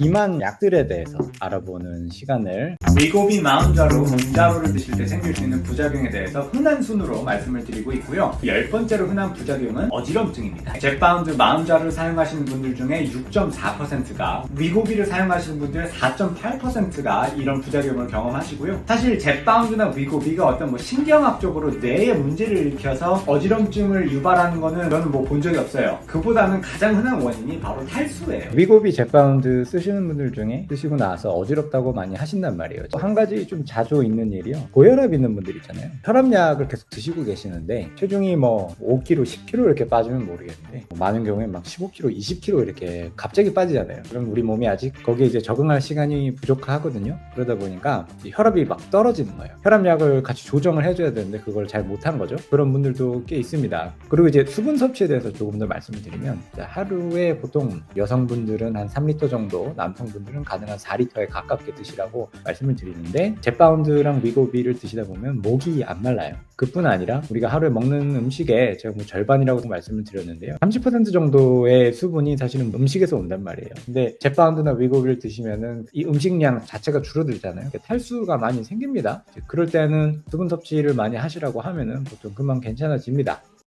비만 약들에 대해서 알아보는 시간을 위고비 마음자로 음자로를 드실 때 생길 수 있는 부작용에 대해서 흔한 순으로 말씀을 드리고 있고요. 열 번째로 흔한 부작용은 어지럼증입니다. 잭바운드 마음자를 사용하시는 분들 중에 6.4%가 위고비를 사용하시는 분들 4.8%가 이런 부작용을 경험하시고요. 사실 잭바운드나 위고비가 어떤 뭐 신경학적으로 뇌에 문제를 일으켜서 어지럼증을 유발하는 거는 저는 뭐 본 적이 없어요. 그보다는 가장 흔한 원인이 바로 탈수예요. 위고비 잭바운드 쓰 시는 분들 중에 쓰시고 나서 어지럽다고 많이 하신단 말이에요. 한 가지 좀 자주 있는 일이요. 고혈압 있는 분들 있잖아요. 혈압약을 계속 드시고 계시는데 체중이 뭐 5kg, 10kg 이렇게 빠지면 모르겠는데 많은 경우에 막 15kg, 20kg 이렇게 갑자기 빠지잖아요. 그럼 우리 몸이 아직 거기에 이제 적응할 시간이 부족하거든요. 그러다 보니까 이 혈압이 막 떨어지는 거예요. 혈압약을 같이 조정을 해줘야 되는데 그걸 잘 못한 거죠. 그런 분들도 꽤 있습니다. 그리고 이제 수분 섭취에 대해서 조금 더 말씀을 드리면 하루에 보통 여성분들은 한 3리터 정도, 남성분들은 가능한 4리터에 가깝게 드시라고 말씀을 드리는데 젯바운드랑 위고비를 드시다 보면 목이 안 말라요. 그뿐 아니라 우리가 하루에 먹는 음식의 제가 뭐 절반이라고 말씀을 드렸는데요. 30% 정도의 수분이 사실은 음식에서 온단 말이에요. 근데 젯바운드나 위고비를 드시면은 이 음식량 자체가 줄어들잖아요. 탈수가 많이 생깁니다. 그럴 때는 수분 섭취를 많이 하시라고 하면은 보통 금방 괜찮아집니다.